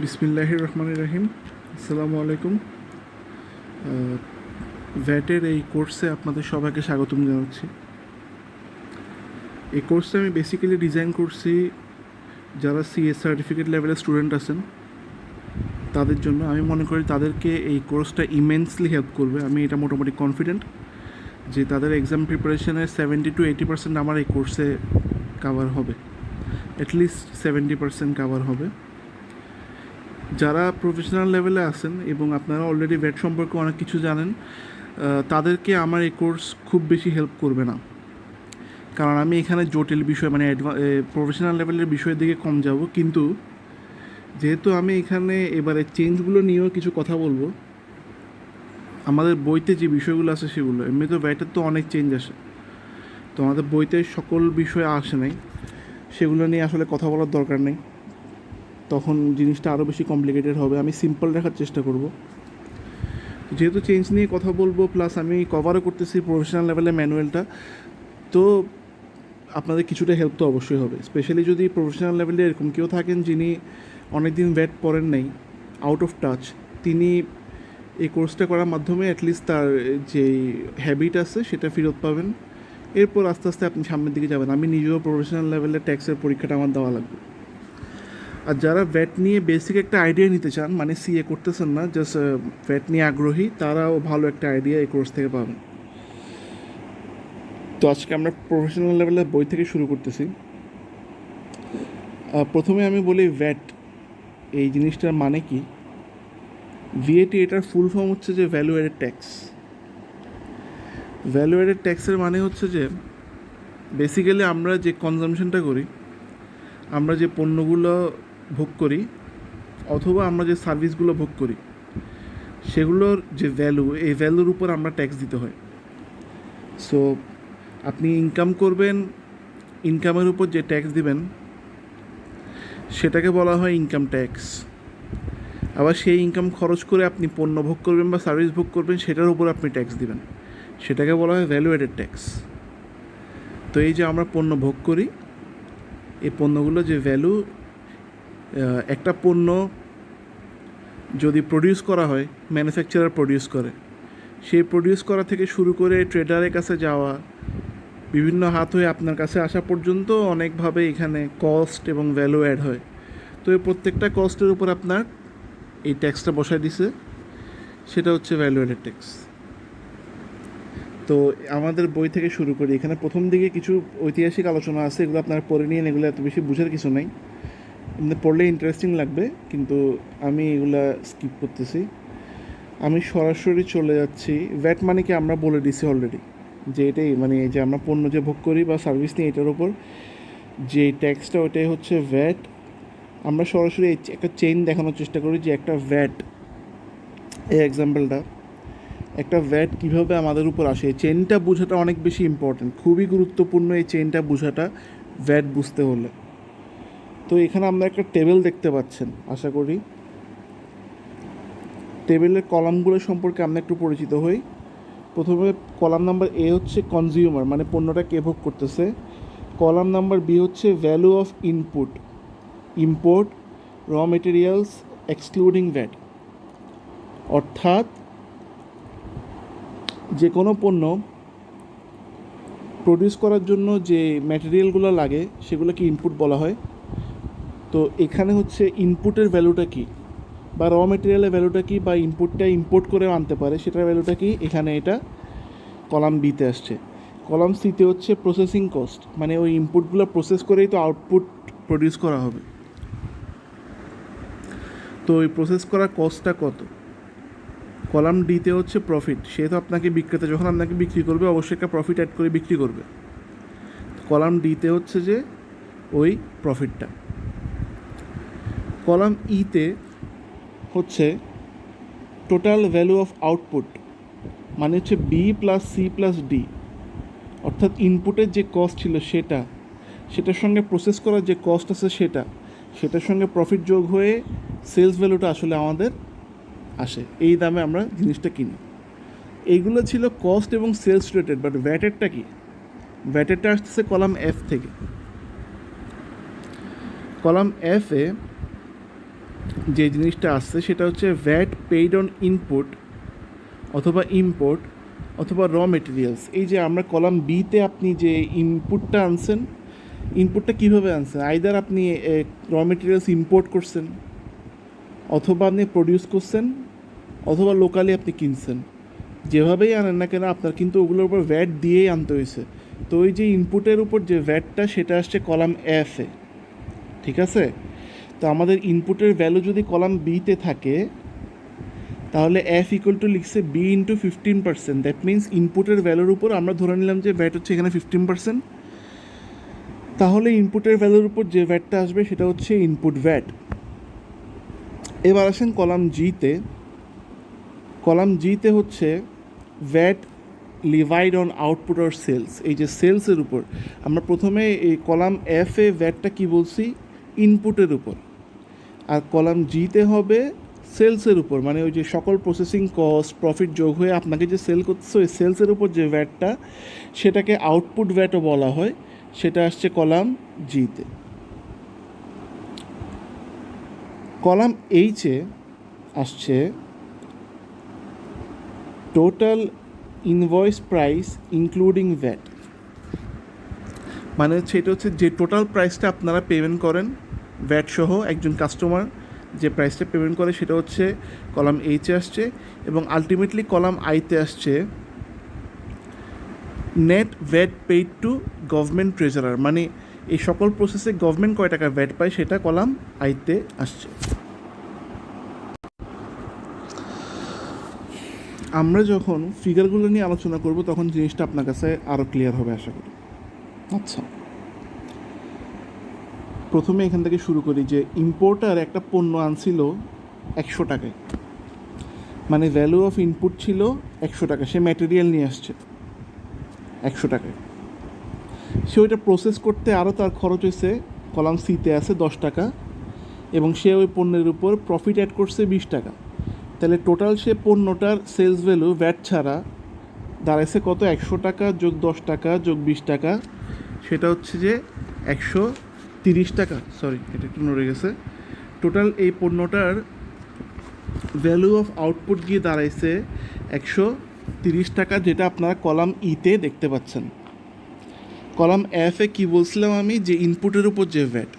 বিসমিল্লাহ রহমান রাহিম। আসসালামু আলাইকুম। ভ্যাটের এই কোর্সে আপনাদের সবাইকে স্বাগতম জানাচ্ছি। এই কোর্সে আমি বেসিক্যালি ডিজাইন করছি যারা সিএস সার্টিফিকেট লেভেলের স্টুডেন্ট আছেন, তাদের জন্য। আমি মনে করি তাদেরকে এই কোর্সটা ইমেন্সলি হেল্প করবে। আমি এটা মোটামুটি কনফিডেন্ট যে তাদের এক্সাম প্রিপারেশনের সেভেন্টি টু এইটি পার্সেন্ট আমার এই কোর্সে কাভার হবে। অ্যাটলিস্ট সেভেন্টি পার্সেন্ট কাভার হবে। যারা প্রফেশনাল লেভেলে আছেন এবং আপনারা অলরেডি ভ্যাট সম্পর্কে অনেক কিছু জানেন তাদেরকে আমার এই কোর্স খুব বেশি হেল্প করবে না। কারণ আমি এখানে জটিল বিষয় মানে প্রফেশনাল লেভেলের বিষয়ের দিকে কম যাব। কিন্তু যেহেতু আমি এখানে এবারে চেঞ্জগুলো নিয়েও কিছু কথা বলব, আমাদের বইতে যে বিষয়গুলো আছে সেগুলো এমনি তো ব্যাটের তো অনেক চেঞ্জ আসে। তো আমাদের বইতে সকল বিষয় আসে নাই, সেগুলো নিয়ে আসলে কথা বলার দরকার নেই। তখন জিনিসটা আরও বেশি কমপ্লিকেটেড হবে। আমি সিম্পল রাখার চেষ্টা করব। যেহেতু চেঞ্জ নিয়ে কথা বলব প্লাস আমি কভারও করতেছি প্রফেশনাল লেভেলে ম্যানুয়ালটা তো আপনাদের কিছুটা হেল্প তো অবশ্যই হবে। স্পেশালি যদি প্রফেশনাল লেভেলে এরকম কেউ থাকেন যিনি অনেক দিন ব্যাট পড়েন নেই আউট অফ টাচ তিনি এই কোর্সটা করার মাধ্যমে অ্যাটলিস্ট তার যে হ্যাবিট আছে সেটা ফেরত পাবেন। এরপর আস্তে আস্তে আপনি সামনের দিকে যাবেন। আমি নিজেও প্রফেশনাল লেভেলে ট্যাক্সের পরীক্ষাটা আমার দেওয়া লাগবে। আর যারা ভ্যাট নিয়ে বেসিক একটা আইডিয়া নিতে চান মানে সিএ করতেছেন না জাস্ট ভ্যাট নিয়ে আগ্রহী, তারাও ভালো একটা আইডিয়া এই কোর্স থেকে পাবেন। তো আজকে আমরা প্রফেশনাল লেভেলের বই থেকে শুরু করতেছি। প্রথমে আমি বলি ভ্যাট এই জিনিসটার মানে কি? ভিএটি এটার ফুল ফর্ম হচ্ছে যে value added tax value added ট্যাক্সের মানে হচ্ছে যে বেসিক্যালি আমরা যে কনজামশনটা করি, আমরা যে পণ্যগুলো ভোগ করি, অথবা আমরা যে সার্ভিসগুলো ভোগ করি, সেগুলোর যে ভ্যালু এই ভ্যালুর উপর আমরা ট্যাক্স দিতে হয়। সো আপনি ইনকাম করবেন ইনকামের উপর যে ট্যাক্স দিবেন, সেটাকে বলা হয় ইনকাম ট্যাক্স আবার সেই ইনকাম খরচ করে আপনি পণ্য ভোগ করবেন বা সার্ভিস ভোগ করবেন, সেটার উপর আপনি ট্যাক্স দিবেন। সেটাকে বলা হয় ভ্যালু এডেড ট্যাক্স তো এই যে আমরা পণ্য ভোগ করি, এই পণ্যগুলো যে ভ্যালু একটা পণ্য যদি প্রডিউস করা হয় ম্যানুফ্যাকচারার প্রডিউস করে। সেই প্রডিউস করা থেকে শুরু করে ট্রেডারের কাছে যাওয়া, বিভিন্ন হাত হয়ে আপনার কাছে আসা পর্যন্ত অনেকভাবে এখানে কস্ট এবং ভ্যালু অ্যাড হয়। তো এই প্রত্যেকটা কস্টের উপর আপনার এই ট্যাক্সটা বসায় দিছে। সেটা হচ্ছে ভ্যালু অ্যাডেড ট্যাক্স তো আমাদের বই থেকে শুরু করি। এখানে প্রথম দিকে কিছু ঐতিহাসিক আলোচনা আছে, এগুলো আপনারা পড়ে নিয়ে এগুলো এত বেশি বুঝার কিছু নাই। এমনি পড়লে ইন্টারেস্টিং লাগবে, কিন্তু আমি এগুলা স্কিপ করতেছি। আমি সরাসরি চলে যাচ্ছি। ভ্যাট মানে কি আমরা বলে দিছি অলরেডি যে এটাই মানে যে আমরা পণ্য যে ভোগ করি বা সার্ভিস নিই এটার উপর। যে ট্যাক্সটা ওটাই হচ্ছে ভ্যাট আমরা সরাসরি একটা চেইন দেখানোর চেষ্টা করি যে একটা ভ্যাট এই এক্সাম্পলটা একটা ভ্যাট কীভাবে আমাদের উপর আসে। এই চেনটা বোঝাটা অনেক বেশি ইম্পর্ট্যান্ট খুবই গুরুত্বপূর্ণ এই চেনটা বোঝাটা ভ্যাট বুঝতে হলে। তো এখানে আমরা একটা টেবিল দেখতে পাচ্ছেন, আশা করি। টেবিলের কলামগুলো সম্পর্কে আমরা একটু পরিচিত হই। প্রথমে কলাম নাম্বার এ হচ্ছে কনজিউমার মানে পণ্যটা কে ভোগ করতেছে? কলাম নাম্বার বি হচ্ছে value of input import raw materials excluding VAT অর্থাৎ যে কোনো পণ্য প্রডিউস করার জন্য যে ম্যাটেরিয়ালগুলো লাগে, সেগুলোকে ইনপুট বলা হয়। তো এখানে হচ্ছে ইনপুটের ভ্যালুটা কী? বা র মেটেরিয়ালের ভ্যালুটা কী? বা ইনপুটটা ইম্পোর্ট করে আনতে পারে, সেটার ভ্যালুটা কি? এখানে এটা কলাম বিতে আসছে। কলাম সিতে হচ্ছে প্রসেসিং কস্ট মানে ওই ইনপুটগুলো প্রসেস করেই তো আউটপুট প্রডিউস করা হবে। তো ওই প্রসেস করা কস্টটা কত? কলাম ডিতে হচ্ছে প্রফিট সে তো আপনাকে বিক্রেতা, যখন আপনাকে বিক্রি করবে, অবশ্যই একটা প্রফিট অ্যাড করে বিক্রি করবে। কলাম ডিতে হচ্ছে যে ওই প্রফিটটা কলাম ইতে হচ্ছে টোটাল ভ্যালু অফ আউটপুট মানে হচ্ছে B plus C plus D অর্থাৎ ইনপুটের যে কস্ট ছিল সেটা, সেটার সঙ্গে প্রসেস করার যে কস্ট আছে সেটা, সেটার সঙ্গে প্রফিট যোগ হয়ে সেলস ভ্যালুটা আসলে আমাদের আসে। এই দামে আমরা জিনিসটা কিনি। এইগুলো ছিল কস্ট এবং সেলস রিলেটেড বাট ভ্যাটেরটা কি? ভ্যাটেরটা আসতেছে কলাম এফ থেকে। কলাম এফ এ যে জিনিসটা আসছে সেটা হচ্ছে ভ্যাট পেইড অন ইনপুট অথবা ইম্পোর্ট অথবা র মেটেরিয়ালস এই যে আমরা কলাম বিতে আপনি যে ইনপুটটা আনছেন ইনপুটটা কীভাবে আনছেন? আইদার আপনি র মেটেরিয়ালস ইম্পোর্ট করছেন, অথবা আপনি প্রডিউস করছেন, অথবা লোকালি আপনি কিনছেন। যেভাবেই আনেন না কেন, আপনার কিন্তু ওগুলোর উপর ভ্যাট দিয়েই আনতে হয়েছে। তো ওই যে ইনপুটের উপর যে ভ্যাটটা সেটা আসছে কলাম এফ ঠিক আছে? তো আমাদের ইনপুটের ভ্যালু যদি কলাম বিতে থাকে, তাহলে এফ ইকুয়াল টু লিখছে B into fifteen percent that means ইনপুটের ভ্যালুর উপর আমরা ধরে নিলাম যে ভ্যাট হচ্ছে এখানে ফিফটিন পার্সেন্ট তাহলে ইনপুটের ভ্যালুর উপর যে ভ্যাটটা আসবে সেটা হচ্ছে ইনপুট ভ্যাট এবার আসেন কলাম জিতে কলাম জিতে হচ্ছে VAT levied on output or sales এই যে সেলসের উপর। আমরা প্রথমে এই কলাম এফ এ ভ্যাটটা কী বলছি? ইনপুটের উপর। আর কলাম জিতে হবে সেলসের উপর মানে ওই যে সকল প্রসেসিং কস্ট প্রফিট যোগ হয়ে আপনাকে যে সেল করতেছে ওই সেলসের উপর যে ভ্যাটটা সেটাকে আউটপুট ভ্যাটও বলা হয়, সেটা আসছে কলাম জিতে। কলাম এইচে আসছে total invoice price including VAT মানে এটা হচ্ছে যে টোটাল প্রাইসটা আপনারা পেমেন্ট করেন ভ্যাট সহ একজন কাস্টমার যে প্রাইসটা পেমেন্ট করে সেটা হচ্ছে কলাম এইচে আসছে এবং আলটিমেটলি কলাম আইতে আসছে net VAT paid to government treasurer মানে এই সকল প্রসেসে গভর্নমেন্ট কয় টাকা ভ্যাট পায় সেটা কলাম আইতে আসছে। আমরা যখন ফিগারগুলো নিয়ে আলোচনা করব তখন জিনিসটা আপনার কাছে আরও ক্লিয়ার হবে আশা করি। আচ্ছা। প্রথমে এখান থেকে শুরু করি যে ইম্পোর্টার একটা পণ্য আনছিল একশো টাকায়। মানে ভ্যালু অফ ইনপুট ছিল একশো টাকা সে ম্যাটেরিয়াল নিয়ে আসছে একশো টাকায়। সে ওইটা প্রসেস করতে আরও তার খরচ হয়েছে কলাম সিতে আছে দশ টাকা এবং সে ওই পণ্যের উপর প্রফিট অ্যাড করছে বিশ টাকা। তাহলে টোটাল সে পণ্যটার সেলস ভ্যালু ভ্যাট ছাড়া দাঁড়াইছে কত? একশো টাকা যোগ দশ টাকা যোগ বিশ টাকা। সেটা হচ্ছে যে একশো তিরিশ টাকা সরি এটা একটু নড়ে গেছে। টোটাল এই পণ্যটার ভ্যালু অফ আউটপুট গিয়ে দাঁড়াইছে একশো তিরিশ টাকা, যেটা আপনারা কলাম ইতে দেখতে পাচ্ছেন। কলাম এফ এ কী বলছিলাম আমি? যে ইনপুটের উপর যে ভ্যাট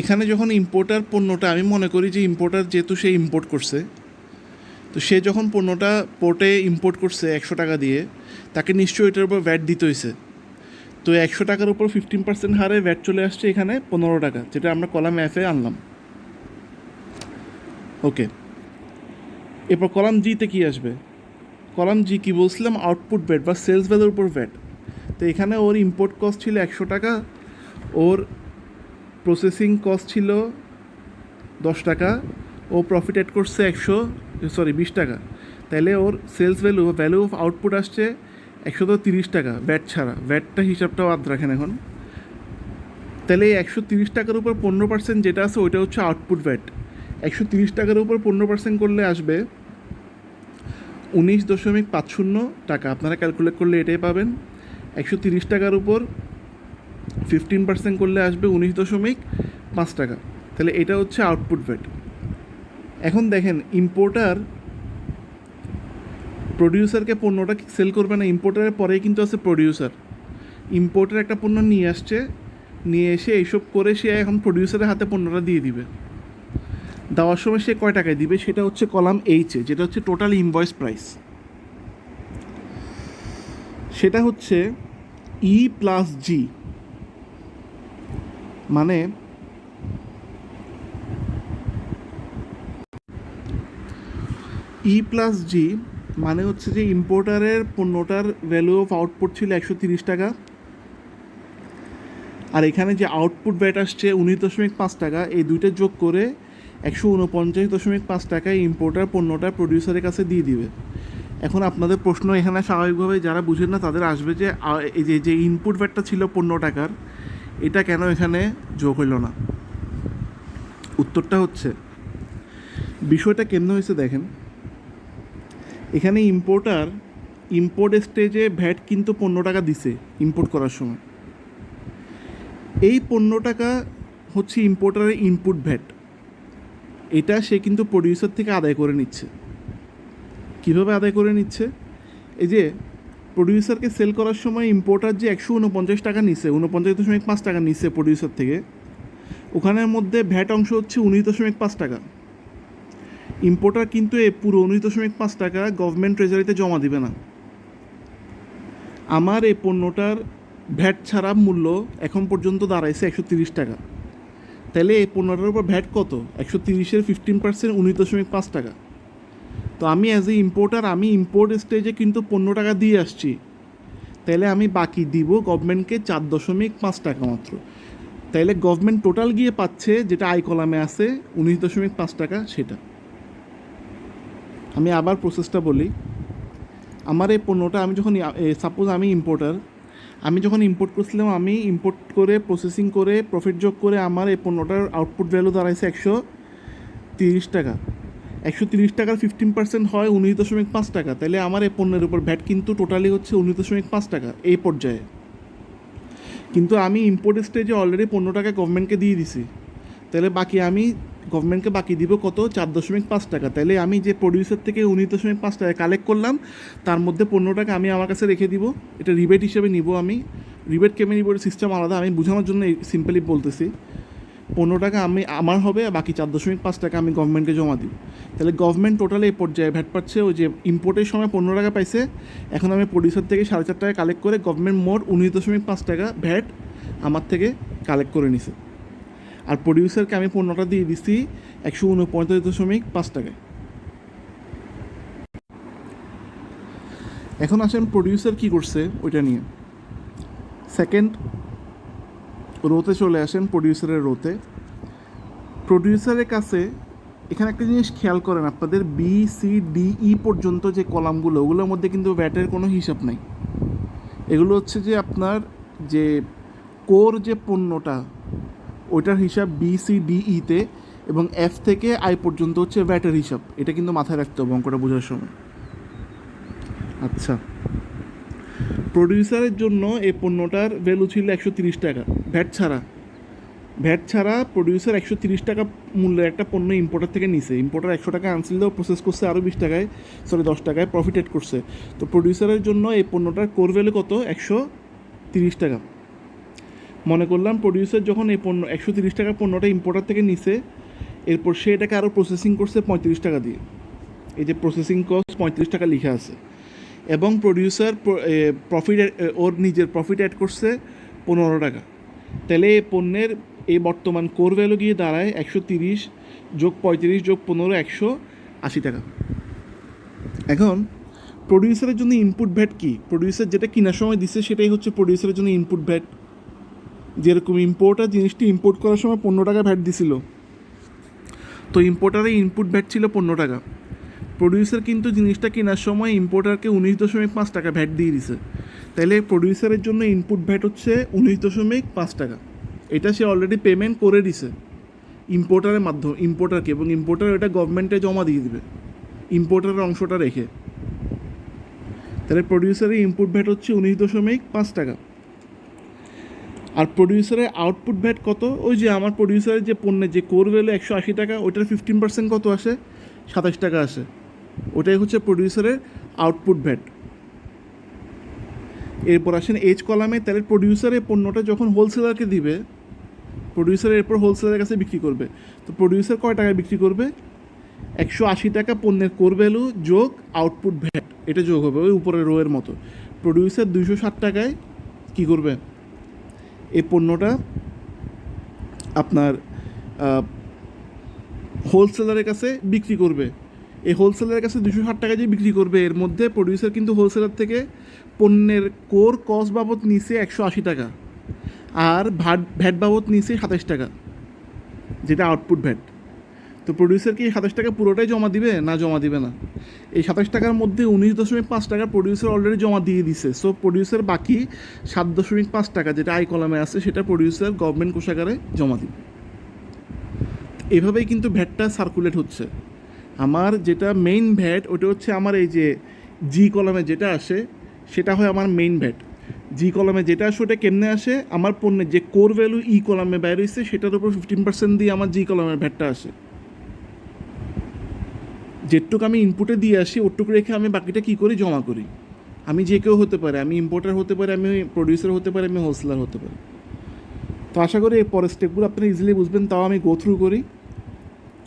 এখানে যখন ইম্পোর্টার পণ্যটা, আমি মনে করি যে ইম্পোর্টার যেহেতু সে ইম্পোর্ট করছে, তো সে যখন পণ্যটা পোর্টে ইম্পোর্ট করছে একশো টাকা দিয়ে, তাকে নিশ্চয়ই এটার উপর ভ্যাট দিতে হয়েছে তো একশো টাকার উপর ফিফটিন পার্সেন্ট হারে ভ্যাট চলে আসছে এখানে পনেরো টাকা, যেটা আমরা কলাম এফে আনলাম। ওকে এরপর কলাম জিতে কি আসবে? কলাম জি কি বলছিলাম? আউটপুট ভ্যাট বা সেলস ভ্যালুর উপর ভ্যাট তো এখানে ওর ইম্পোর্ট কস্ট ছিল একশো টাকা, ওর প্রসেসিং কস্ট ছিল দশ টাকা, ও প্রফিট অ্যাড করছে একশো সরি বিশ টাকা। তাহলে ওর sales value value of output আসছে একশো তিরিশ টাকা, ব্যাট ছাড়া। ব্যাটটা হিসাবটাও বাদ রাখেন এখন। তাহলে এই একশো তিরিশ টাকার উপর পনেরো পার্সেন্ট যেটা আছে, ওইটা হচ্ছে আউটপুট ব্যাট। একশো তিরিশ টাকার উপর পনেরো পার্সেন্ট করলে আসবে উনিশ দশমিক পাঁচ শূন্য টাকা। আপনারা ক্যালকুলেট করলে এটাই পাবেন। একশো তিরিশ টাকার উপর ফিফটিন পার্সেন্ট করলে আসবে উনিশ দশমিক পাঁচ টাকা। তাহলে এটা হচ্ছে আউটপুট ভ্যাট এখন দেখেন ইম্পোর্টার প্রডিউসারকে পণ্যটা সেল করবে না ইম্পোর্টারের পরেই কিন্তু আছে প্রডিউসার ইম্পোর্টার একটা পণ্য নিয়ে আসছে, নিয়ে এসে এইসব করে সে এখন প্রডিউসারের হাতে পণ্যটা দিয়ে দিবে। দেওয়ার সময় সে কয় টাকায় দিবে? সেটা হচ্ছে কলাম এইচে যেটা হচ্ছে টোটাল ইনভয়েস প্রাইস সেটা হচ্ছে ই প্লাস জি মানে ই প্লাস জি মানে হচ্ছে যে ইম্পোর্টারের পণ্যটার ভ্যালু অফ আউটপুট ছিল একশো তিরিশ টাকা। আর এখানে যে আউটপুট ব্যাট আসছে উনিশ দশমিক পাঁচ টাকা, এই দুইটা যোগ করে একশো উনপঞ্চাশ দশমিক পাঁচ টাকায় ইম্পোর্টার পণ্যটা প্রডিউসারের কাছে দিয়ে দিবে। এখন আপনাদের প্রশ্ন এখানে স্বাভাবিকভাবে যারা বুঝেন না, তাদের আসবে যে এই যে যে ইনপুট ব্যাটটা ছিল পণ্য টাকার, এটা কেন এখানে যোগ হইল না? উত্তরটা হচ্ছে, বিষয়টা কেমন হয়েছে দেখেন এখানে ইম্পোর্টার ইম্পোর্ট স্টেজে ভ্যাট কিন্তু পনেরো টাকা দিছে ইম্পোর্ট করার সময়। এই পনেরো টাকা হচ্ছে ইম্পোর্টারের ইনপুট ভ্যাট এটা সে কিন্তু প্রডিউসার থেকে আদায় করে নিচ্ছে। কীভাবে আদায় করে নিচ্ছে? এই যে প্রডিউসারকে সেল করার সময় ইম্পোর্টার যে একশো উনপঞ্চাশ টাকা নিচ্ছে উনপঞ্চাশ দশমিক পাঁচ টাকা নিচ্ছে প্রডিউসার থেকে, ওখানের মধ্যে ভ্যাট অংশ হচ্ছে উনিশ দশমিক পাঁচ টাকা। ইম্পোর্টার কিন্তু এ পুরো উনিশ দশমিক পাঁচ টাকা গভর্নমেন্ট ট্রেজারিতে জমা দিবে না। আমার এই পণ্যটার ভ্যাট ছাড়া মূল্য এখন পর্যন্ত দাঁড়াইছে একশো তিরিশ টাকা। তাহলে এই পণ্যটার উপর ভ্যাট কত? একশো তিরিশের ফিফটিন পার্সেন্ট উনিশ দশমিক পাঁচ টাকা। তো আমি অ্যাজ এ ইম্পোর্টার আমি ইম্পোর্ট স্টেজে কিন্তু পনেরো টাকা দিয়ে আসছি। তাহলে আমি বাকি দিব গভর্নমেন্টকে চার দশমিক পাঁচ টাকা মাত্র। তাইলে গভর্নমেন্ট টোটাল গিয়ে পাচ্ছে যেটা আই কলামে আছে উনিশ দশমিক পাঁচ টাকা, সেটা। আমি আবার প্রসেসটা বলি। আমার এই পণ্যটা আমি যখন সাপোজ আমি ইম্পোর্টার আমি যখন ইম্পোর্ট করছিলাম, আমি ইম্পোর্ট করে প্রসেসিং করে প্রফিট যোগ করে আমার এই পণ্যটার আউটপুট ভ্যালু দাঁড়াইছে একশো তিরিশ টাকা। একশো তিরিশ টাকার ফিফটিন পার্সেন্ট হয় উনিশ দশমিক পাঁচ টাকা। তাহলে আমার এই পণ্যের উপর ভ্যাট কিন্তু টোটালি হচ্ছে উনিশ দশমিক পাঁচ টাকা এই পর্যায়ে। কিন্তু আমি ইম্পোর্ট স্টেজে অলরেডি পনেরো টাকা গভর্নমেন্টকে দিয়ে দিছি। তাহলে বাকি আমি গভর্নমেন্টকে বাকি দিব কত? চার দশমিক পাঁচ টাকা। তাহলে আমি যে প্রডিউসার থেকে উনিশ দশমিক পাঁচ টাকা কালেক্ট করলাম, তার মধ্যে পনেরো টাকা আমি আমার কাছে রেখে দিব। এটা রিবেট হিসেবে নিব আমি। রিবেট কেমন নিব? সিস্টেম আলাদা। আমি বোঝানোর জন্য সিম্পলি বলতেছি। পনেরো টাকা আমি, আমার হবে বাকি চার দশমিক পাঁচ টাকা আমি গভর্নমেন্টকে জমা দিই তাহলে গভর্নমেন্ট টোটালে এই পর্যায়ে ভ্যাট পাচ্ছে, ওই যে ইম্পোর্টের সময় পনেরো টাকা পাইছে। এখন আমি প্রডিউসার থেকে সাড়ে চার টাকা কালেক্ট করে গভর্নমেন্ট মোট উনিশ দশমিক পাঁচ টাকা ভ্যাট আমার থেকে কালেক্ট করে নিছে। আর প্রডিউসারকে আমি পণ্যটা দিয়ে দিচ্ছি একশো উনপঞ্চাশ দশমিক পাঁচ টাকায়। এখন আসেন প্রডিউসার কি করছে ওইটা নিয়ে। সেকেন্ড রোতে চলে আসেন প্রডিউসারের রোতে। প্রডিউসারের কাছে এখানে একটা জিনিস খেয়াল করেন, আপনাদের বি সি ডি ই পর্যন্ত যে কলামগুলো, ওগুলোর মধ্যে কিন্তু ব্যাটের কোনো হিসাব নাই। এগুলো হচ্ছে যে আপনার যে কোর যে পণ্যটা ওইটার হিসাব বি সি ডি ইতে এবং এফ থেকে আই পর্যন্ত হচ্ছে ব্যাটের হিসাব। এটা কিন্তু মাথায় রাখতে হবে অঙ্কটা বোঝার সময়। আচ্ছা। প্রডিউসারের জন্য এই পণ্যটার ভ্যালু ছিল একশো তিরিশ টাকা। ভ্যাট ছাড়া। ভ্যাট ছাড়া প্রডিউসার একশো তিরিশ টাকা মূল্যের একটা পণ্য ইম্পোর্টার থেকে নিছে। ইম্পোর্টার একশো টাকা আনছিল প্রসেস করছে, আরও বিশ টাকায় সরি দশ টাকায় প্রফিট এড করছে। তো প্রডিউসারের জন্য এই পণ্যটার কোর ভ্যালু কত? একশো তিরিশ টাকা। মনে করলাম প্রডিউসার যখন এই পণ্য, একশো তিরিশ টাকার পণ্যটা ইম্পোর্টার থেকে নিছে, এরপর সে এটাকে আরও প্রসেসিং করছে পঁয়ত্রিশ টাকা দিয়ে। এই যে প্রসেসিং কস্ট পঁয়ত্রিশ টাকা লেখা আছে। এবং প্রডিউসার প্রফিট ওর নিজের প্রফিট অ্যাড করছে পনেরো টাকা। তাহলে এই পণ্যের এই বর্তমান কোর ভ্যালু গিয়ে দাঁড়ায় একশো তিরিশ যোগ পঁয়ত্রিশ যোগ পনেরো একশো আশি টাকা। এখন প্রডিউসারের জন্য ইনপুট ভ্যাট কি? প্রডিউসার যেটা কেনার সময় দিচ্ছে সেটাই হচ্ছে প্রডিউসারের জন্য ইনপুট ভ্যাট যেরকম ইম্পোর্টার জিনিসটি ইম্পোর্ট করার সময় পনেরো টাকা ভ্যাট দিছিল। তো ইম্পোর্টারের ইনপুট ভ্যাট ছিল পনেরো টাকা। প্রডিউসার কিন্তু জিনিসটা কেনার সময় ইম্পোর্টারকে উনিশ দশমিক পাঁচ টাকা ভ্যাট দিয়ে দিছে। তাহলে প্রডিউসারের জন্য ইনপুট ভ্যাট হচ্ছে উনিশ দশমিক পাঁচ টাকা। এটা সে অলরেডি পেমেন্ট করে দিছে। ইম্পোর্টারের মাধ্যমে ইম্পোর্টারকে এবং ইম্পোর্টার এটা গভর্নমেন্টে জমা দিয়ে দিবে। ইম্পোর্টারের অংশটা রেখে। তাহলে প্রডিউসারের ইনপুট ভ্যাট হচ্ছে উনিশ দশমিক পাঁচ টাকা। আর প্রডিউসারের আউটপুট ভ্যাট কত? ওই যে আমার প্রডিউসারের যে পণ্যের যে কোর ভ্যালু একশো আশি টাকা, ওইটার ফিফটিন পার্সেন্ট কত আসে? সাতাশ টাকা আসে। ওটাই হচ্ছে প্রডিউসারের আউটপুট ভ্যাট এরপর আসেন এইচ কলামে তাহলে প্রডিউসারের পণ্যটা যখন হোলসেলারকে দিবে প্রডিউসার এরপর হোলসেলারের কাছে বিক্রি করবে। তো প্রডিউসার কয় টাকায় বিক্রি করবে? একশো আশি টাকা পণ্যের কোর ভ্যালু যোগ আউটপুট ভ্যাট এটা যোগ হবে ওই উপরের রোয়ের মতো। প্রডিউসার দুইশো ষাট টাকায় কী করবে? এই পণ্যটা আপনার হোলসেলারের কাছে বিক্রি করবে। এই হোলসেলারের কাছে দুশো ষাট টাকা দিয়ে বিক্রি করবে, এর মধ্যে প্রডিউসার কিন্তু হোলসেলার থেকে পণ্যের কোর কস্ট বাবদ নিচে একশো আশি টাকা আর ভ্যাট ভ্যাট বাবদ নিচে সাতাশ টাকা, যেটা আউটপুট ভ্যাট তো প্রডিউসার কি সাতাশ টাকা পুরোটাই জমা দিবে? না, জমা দিবে না। এই সাতাশ টাকার মধ্যে উনিশ দশমিক পাঁচ টাকা প্রডিউসার অলরেডি জমা দিয়ে দিছে। সো প্রডিউসার বাকি সাত দশমিক পাঁচ টাকা যেটা আই কলামে আছে, সেটা প্রডিউসার গভর্নমেন্ট কোষাগারে জমা দিবে। এভাবেই কিন্তু ভ্যাটটা সার্কুলেট হচ্ছে। আমার যেটা মেইন ভ্যাট, ওটা হচ্ছে আমার এই যে জি কলমে যেটা আসে, সেটা হয় আমার মেইন ভ্যাট। জি কলমে যেটা আসে, ওটা কেমনে আসে? আমার পণ্যের যে কোর ভ্যালু ই কলমে বাইরে হয়েছে সেটার উপর ফিফটিন পার্সেন্ট দিয়ে আমার জি কলমের ভ্যাটটা আসে। যেটুকু আমি ইনপুটে দিয়ে আসি, ওটুকু রেখে আমি বাকিটা কী করি? জমা করি। আমি যে কেউ হতে পারে, আমি ইম্পোর্টার হতে পারি, আমি প্রডিউসার হতে পারি, আমি হোলসেলার হতে পারি। তো আশা করি এই পরের স্টেপগুলো আপনারা ইজিলি বুঝবেন, তাও আমি গো থ্রু করি।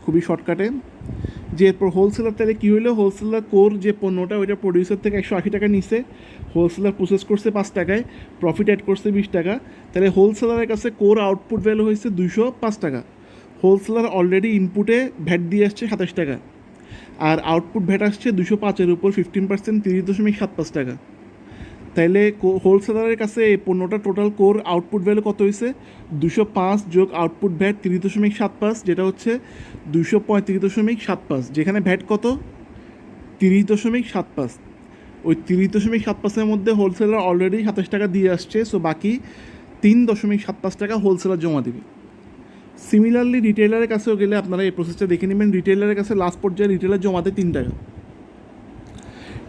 খুবই শর্টকাটে যে এরপর হোলসেলার তাহলে কী হইল? হোলসেলার কোর যে পণ্যটা, ওইটা প্রডিউসার থেকে একশো আশি টাকা নিছে। হোলসেলার প্রসেস করছে পাঁচ টাকায় প্রফিট অ্যাড করছে বিশ টাকা। তাহলে হোলসেলারের কাছে কোর আউটপুট ভ্যালু হয়েছে দুশো পাঁচ টাকা। হোলসেলার অলরেডি ইনপুটে ভ্যাট দিয়ে আসছে সাতাশ টাকা। আর আউটপুট ভ্যাট আসছে দুশো পাঁচের উপর ফিফটিন পার্সেন্ট তিরিশ দশমিক সাত পাঁচ টাকা। তাইলে হোলসেলারের কাছে এই পণ্যটা টোটাল কোর আউটপুট ভ্যালু কত হয়েছে দুশো পাঁচ যোগ আউটপুট ভ্যাট তিরিশ দশমিক সাত পাঁচ, যেটা হচ্ছে দুশো পঁয়ত্রিশ দশমিক সাত পাঁচ, যেখানে ভ্যাট কত? তিরিশ দশমিক সাত পাঁচ। ওই তিরিশ দশমিক সাত পাঁচের মধ্যে হোলসেলার অলরেডি সাতাশ টাকা দিয়ে আসছে সো বাকি তিন দশমিক সাত পাঁচ টাকা হোলসেলার জমা দেবে। সিমিলারলি রিটেলারের কাছেও গেলে আপনারা এই প্রসেসটা দেখে নেবেন। রিটেলারের কাছে লাস্ট পর্যায়ে রিটেলার জমাতে তিন টাকা।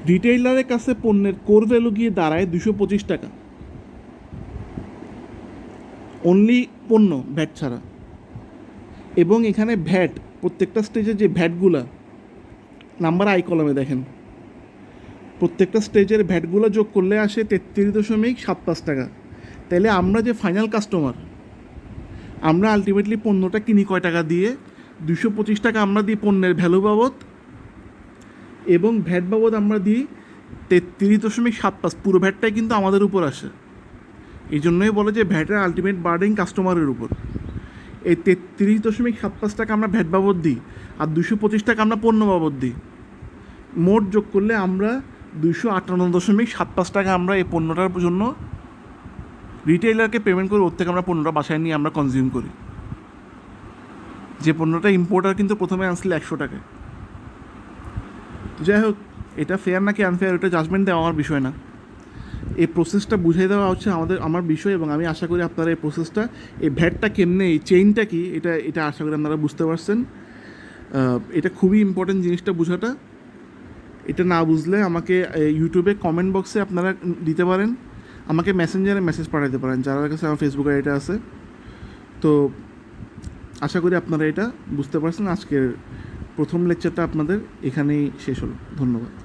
রিটেইলারের কাছে পণ্যের কোর ভ্যালু গিয়ে দাঁড়ায় দুশো পঁচিশ টাকা। অনলি পণ্য ভ্যাট ছাড়া। এবং এখানে ভ্যাট প্রত্যেকটা স্টেজের যে ভ্যাটগুলা নাম্বার আই কলমে দেখেন। প্রত্যেকটা স্টেজের ভ্যাটগুলো যোগ করলে আসে তেত্রিশ দশমিক সাত পাঁচ টাকা। তাইলে আমরা যে ফাইনাল কাস্টমার আমরা আলটিমেটলি পণ্যটা কিনি কয় টাকা দিয়ে? দুশো পঁচিশ টাকা আমরা দিই পণ্যের ভ্যালু বাবদ এবং ভ্যাট বাবদ আমরা দিই তেত্রিশ দশমিক সাত পাঁচ, পুরো ভ্যাটটাই কিন্তু আমাদের উপর আসে। এই জন্যই বলে যে ভ্যাটের আলটিমেট বার্ডিং কাস্টমারের উপর। এই তেত্রিশ দশমিক সাত পাঁচ টাকা আমরা ভ্যাট বাবদ দিই আর দুশো পঁচিশ টাকা আমরা পণ্য বাবদ দিই। মোট যোগ করলে আমরা দুশো আটান্ন দশমিক সাত পাঁচ টাকা আমরা এই পণ্যটার জন্য রিটেইলারকে পেমেন্ট করে ওর থেকে আমরা পণ্যটা বাসায় নিয়ে আমরা কনজিউম করি। যে পণ্যটা ইম্পোর্টার কিন্তু প্রথমে আনছিল একশো টাকায়। যাই হোক, এটা ফেয়ার নাকি আনফেয়ার ওটা জাজমেন্ট দেওয়া আমার বিষয় না। এই প্রসেসটা বুঝিয়ে দেওয়া হচ্ছে আমাদের, আমার বিষয় এবং আমি আশা করি আপনারা এই প্রসেসটা এই ভ্যাটটা কেমনে, এই চেইনটা কি, এটা এটা আশা করি আপনারা বুঝতে পারছেন। এটা খুবই ইম্পর্টেন্ট জিনিসটা বোঝাটা। এটা না বুঝলে আমাকে ইউটিউবে কমেন্ট বক্সে আপনারা দিতে পারেন। আমাকে মেসেঞ্জারে মেসেজ পাঠাতে পারেন, যারা কাছে আমার ফেসবুক আইডিটা আছে। তো আশা করি আপনারা এটা বুঝতে পারছেন। আজকের প্রথম লেকচারটা আপনাদের এখানেই শেষ হলো। ধন্যবাদ।